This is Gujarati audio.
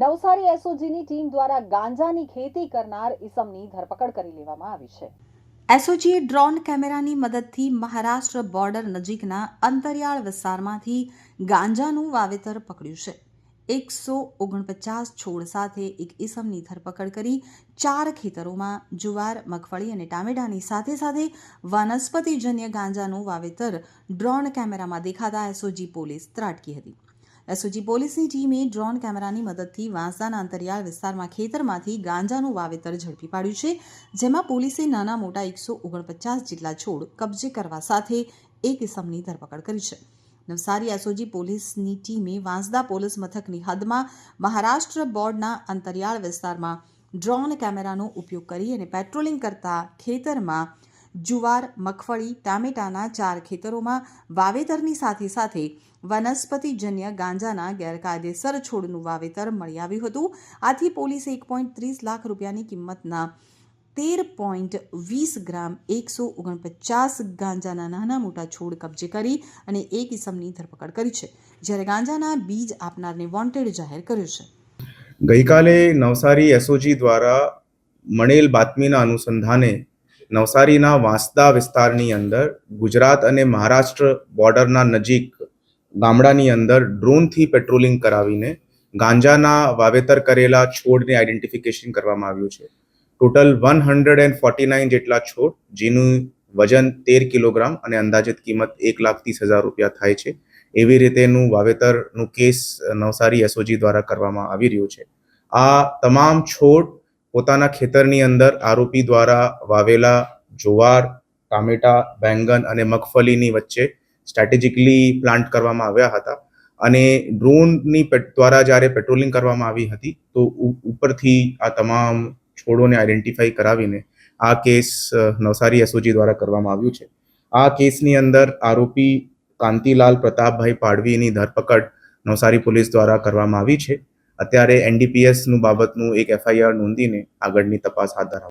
નવસારી એસઓજીની ટીમ દ્વારા ગાંજાની ખેતી કરનાર ઈસમની ધરપકડ કરી લેવામાં આવી છે. એસઓજીએ ડ્રોન કેમેરાની મદદથી મહારાષ્ટ્ર બોર્ડર નજીકના અંતરિયાળ વિસ્તારમાંથી ગાંજાનું વાવેતર પકડ્યું છે. એકસો ઓગણપચાસ છોડ સાથે એક ઈસમની ધરપકડ કરી ચાર ખેતરોમાં જુવાર, મગફળી અને ટામેટાની સાથે સાથે વનસ્પતિજન્ય ગાંજાનું વાવેતર ડ્રોન કેમેરામાં દેખાતા એસઓજી પોલીસ ત્રાટકી હતી. એસઓજી પોલીસની ટીમે ડ્રોન કેમેરાની મદદથી વાંસદાના અંતરિયાળ વિસ્તારમાં ખેતરમાંથી ગાંજાનું વાવેતર ઝડપી પાડ્યું છે, જેમાં પોલીસે નાના મોટા એકસો ઓગણપચાસ જેટલા છોડ કબજે કરવા સાથે એક ઇસમની ધરપકડ કરી છે. નવસારી એસઓજી પોલીસની ટીમે વાંસદા પોલીસ મથકની હદમાં મહારાષ્ટ્ર બોર્ડના અંતરિયાળ વિસ્તારમાં ડ્રોન કેમેરાનો ઉપયોગ કરી અને પેટ્રોલિંગ કરતા ખેતરમાં જુવાર, મગફળી, ટામેટાના ચાર ખેતરોમાં વાવેતરની સાથે સાથે વનસ્પતિજન્ય ગાંજાના ગેરકાયદેસર છોડનું વાવેતર મળી આવ્યું હતું. આથી પોલીસે એક પોઈન્ટ ત્રીસ લાખ રૂપિયાની કિંમતના તેર પોઈન્ટ વીસ ગ્રામ એકસો ઓગણપચાસ ગાંજાના નાના મોટા છોડ કબજે કરી અને એક ઇસમની ધરપકડ કરી છે. જ્યારે ગાંજાના બીજ આપનારને વોન્ટેડ જાહેર કર્યો છે. ગઈકાલે નવસારી એસઓજી દ્વારા મળેલ બાતમીના અનુસંધાને નવસારીના વાંસદા વિસ્તારની અંદર ગુજરાત અને મહારાષ્ટ્ર બોર્ડરના નજીક ગામડાની અંદર ડ્રોનથી પેટ્રોલિંગ કરાવીને ગાંજાના વાવેતર કરેલા છોડને આઈડેન્ટિફિકેશન કરવામાં આવ્યું છે. Total one hundred and forty nine જેટલા છોડ જેનું વજન તેર કિલોગ્રામ અને અંદાજિત કિંમત એક લાખ ત્રીસ હજાર રૂપિયા થાય છે. એવી રીતેનું વાવેતરનું કેસ નવસારી એસઓજી દ્વારા કરવામાં આવી રહ્યું છે. આ તમામ છોડ પોતાના ખેતરની અંદર આરોપી દ્વારા વાવેલા જુવાર, ટામેટા, બેંગન અને મગફળીની વચ્ચે સ્ટ્રેટેજિકલી પ્લાન્ટ કરવામાં આવ્યા હતા. અને ડ્રોનની દ્વારા જ્યારે પેટ્રોલિંગ કરવામાં આવી હતી, તો ઉપરથી આ તમામ છોડોને આઈડેન્ટિફાઈ કરાવીને આ કેસ નવસારી એસઓજી દ્વારા કરવામાં આવ્યું છે. આ કેસની અંદર આરોપી કાંતિલાલ પ્રતાપભાઈ પાડવીની ધરપકડ નવસારી પોલીસ દ્વારા કરવામાં આવી છે. અત્યારે એનડીપીએસનું બાબતનું એક એફઆઈઆર નોંધીને આગળની તપાસ હાથ ધરાવવામાં